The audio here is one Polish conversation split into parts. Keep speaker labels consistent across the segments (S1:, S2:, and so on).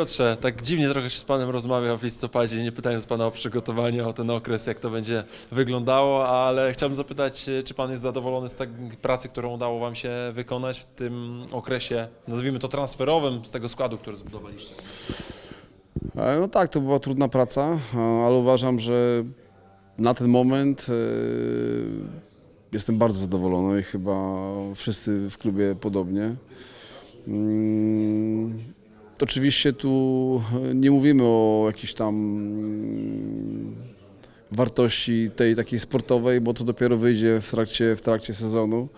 S1: Piotrze, tak dziwnie trochę się z Panem rozmawia w listopadzie, nie pytając Pana o przygotowanie, o ten okres, jak to będzie wyglądało, ale chciałbym zapytać, e, czy Pan jest zadowolony z tej pracy, którą udało Wam się wykonać w tym okresie, nazwijmy to transferowym, z tego składu, który zbudowaliście?
S2: E, No tak, to była trudna praca, e, ale uważam, że na ten moment jestem bardzo zadowolony i chyba wszyscy w klubie podobnie. Mm, Oczywiście tu e, nie mówimy o jakiejś tam mm, wartości tej takiej sportowej, bo to dopiero wyjdzie w trakcie, w trakcie sezonu.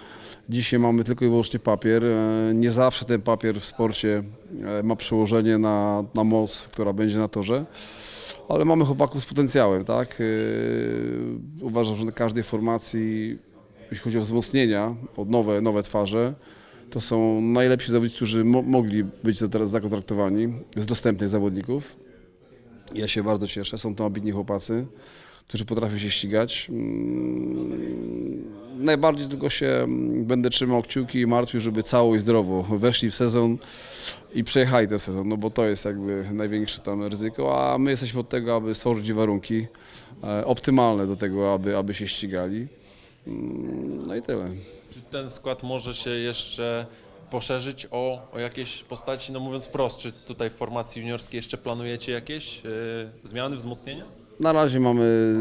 S2: Dzisiaj mamy tylko i wyłącznie papier. E, Nie zawsze ten papier w sporcie e, ma przełożenie na, na moc, która będzie na torze, ale mamy chłopaków z potencjałem, tak? Uważam, że na każdej formacji, jeśli chodzi o wzmocnienia, o nowe, nowe twarze, to są najlepsi zawodnicy, którzy mo- mogli być teraz zakontraktowani z dostępnych zawodników. Ja się bardzo cieszę, są to ambitni chłopacy, którzy potrafią się ścigać. Mm, Najbardziej tylko się mm, będę trzymał kciuki i martwił, żeby cało i zdrowo weszli w sezon i przejechali ten sezon, no bo to jest jakby największe tam ryzyko, a my jesteśmy od tego, aby stworzyć warunki e, optymalne do tego, aby, aby się ścigali. Mm, No i tyle.
S1: Czy ten skład może się jeszcze poszerzyć o, o jakieś postaci, no mówiąc wprost, czy tutaj w formacji juniorskiej jeszcze planujecie jakieś e, zmiany, wzmocnienia?
S2: Na razie mamy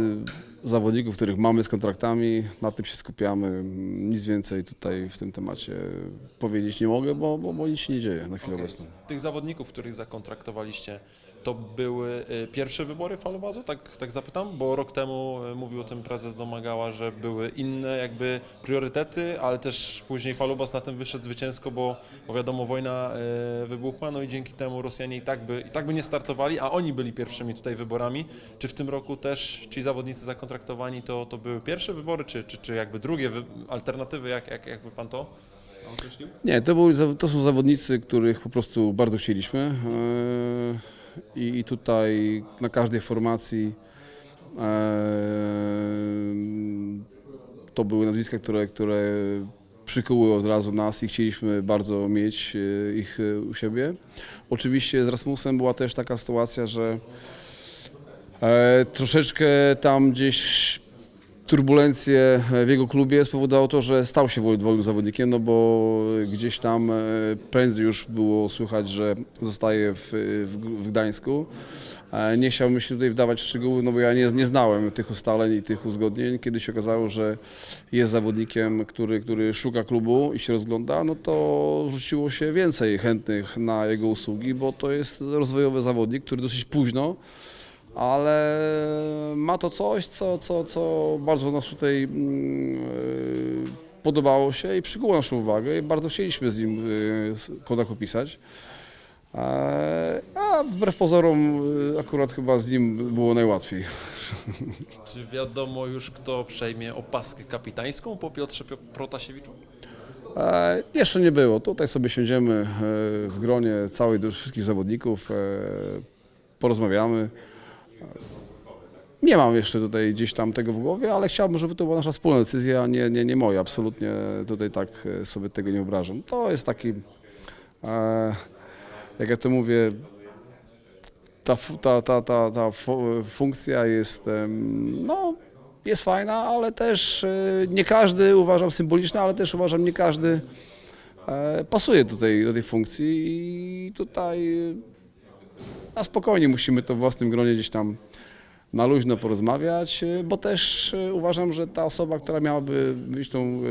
S2: zawodników, których mamy z kontraktami, na tym się skupiamy. Nic więcej tutaj w tym temacie powiedzieć nie mogę, bo, bo, bo nic się nie dzieje na chwilę obecną.
S1: Z tych zawodników, których zakontraktowaliście, to były y, pierwsze wybory falowazu, tak, tak zapytam? Bo rok temu y, mówił o tym prezes Domagała, że były inne jakby priorytety, ale też później falubas na tym wyszedł zwycięsko, bo, bo wiadomo, wojna y, wybuchła, no i dzięki temu Rosjanie i tak, by, i tak by nie startowali, a oni byli pierwszymi tutaj wyborami. Czy w tym roku też ci zawodnicy zakontraktowani to, to były pierwsze wybory, czy, czy, czy jakby drugie wy, alternatywy, jak, jak, jakby pan to określił?
S2: Nie, to, zaw- to są zawodnicy, których po prostu bardzo chcieliśmy e, i i tutaj na każdej formacji e, to były nazwiska, które, które przykuły od razu nas i chcieliśmy bardzo mieć e, ich e, u siebie. Oczywiście z Rasmusem była też taka sytuacja, że troszeczkę tam gdzieś turbulencje w jego klubie spowodowało to, że stał się wolnym zawodnikiem, no bo gdzieś tam e, prędzej już było słychać, że zostaje w, w, w Gdańsku. E, Nie chciałbym się tutaj wdawać w szczegóły, no bo ja nie, nie znałem tych ustaleń i tych uzgodnień. Kiedy się okazało, że jest zawodnikiem, który, który szuka klubu i się rozgląda, no to rzuciło się więcej chętnych na jego usługi, bo to jest rozwojowy zawodnik, który dosyć późno ale ma to coś, co, co, co bardzo nas tutaj mm, yy, podobało się i przykuło naszą uwagę i bardzo chcieliśmy z nim yy, kontakt opisać. E, A wbrew pozorom akurat chyba z nim było najłatwiej.
S1: Czy wiadomo już, kto przejmie opaskę kapitańską po Piotrze Pio- Protasiewiczu?
S2: E, Jeszcze nie było. Tutaj sobie siądziemy e, w gronie całej wszystkich zawodników, e, porozmawiamy. Nie mam jeszcze tutaj gdzieś tam tego w głowie, ale chciałbym, żeby to była nasza wspólna decyzja, a nie, nie, nie moja. Absolutnie tutaj tak e, sobie tego nie wyobrażam. To jest taki, e, jak ja to mówię, ta, ta, ta, ta, ta fu- funkcja jest, no, jest fajna, ale też e, nie każdy uważam symboliczna, ale też uważam nie każdy e, pasuje tej, do tej funkcji i tutaj na spokojnie musimy to w własnym gronie gdzieś tam na luźno porozmawiać, bo też e, uważam, że ta osoba, która miałaby mieć tą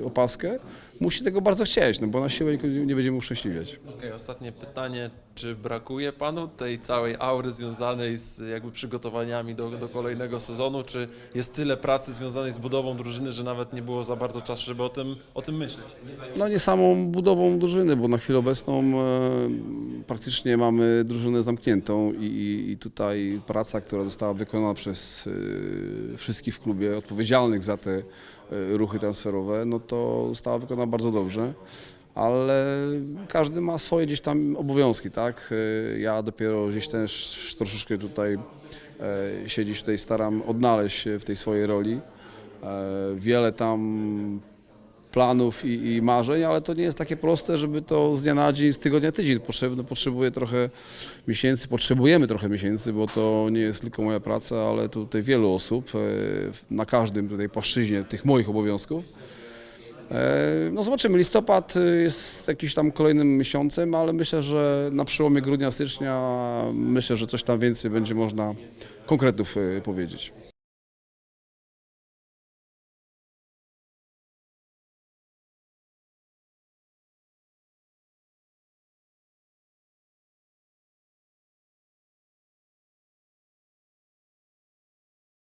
S2: e, opaskę, musi tego bardzo chcieć, no bo na siłę nikogo nie będziemy uszczęśliwiać.
S1: Okej, ostatnie pytanie. Czy brakuje panu tej całej aury związanej z jakby przygotowaniami do, do kolejnego sezonu? Czy jest tyle pracy związanej z budową drużyny, że nawet nie było za bardzo czasu, żeby o tym, o tym myśleć?
S2: No nie samą budową drużyny, bo na chwilę obecną e, praktycznie mamy drużynę zamkniętą i, i, i tutaj praca, która została wykonana przez e, wszystkich w klubie odpowiedzialnych za te e, ruchy transferowe, no to została wykonana bardzo dobrze. Ale każdy ma swoje gdzieś tam obowiązki, tak? Ja dopiero gdzieś też troszeczkę tutaj e, się tutaj staram odnaleźć w tej swojej roli. E, Wiele tam planów i, i marzeń, ale to nie jest takie proste, żeby to z dnia na dzień, z tygodnia na tydzień. Potrzebne, potrzebuje trochę miesięcy, potrzebujemy trochę miesięcy, bo to nie jest tylko moja praca, ale tutaj wielu osób e, na każdym tutaj płaszczyźnie tych moich obowiązków. E, No zobaczymy, listopad y, jest jakimś tam kolejnym miesiącem, ale myślę, że na przełomie grudnia, stycznia myślę, że coś tam więcej będzie można konkretów y, powiedzieć.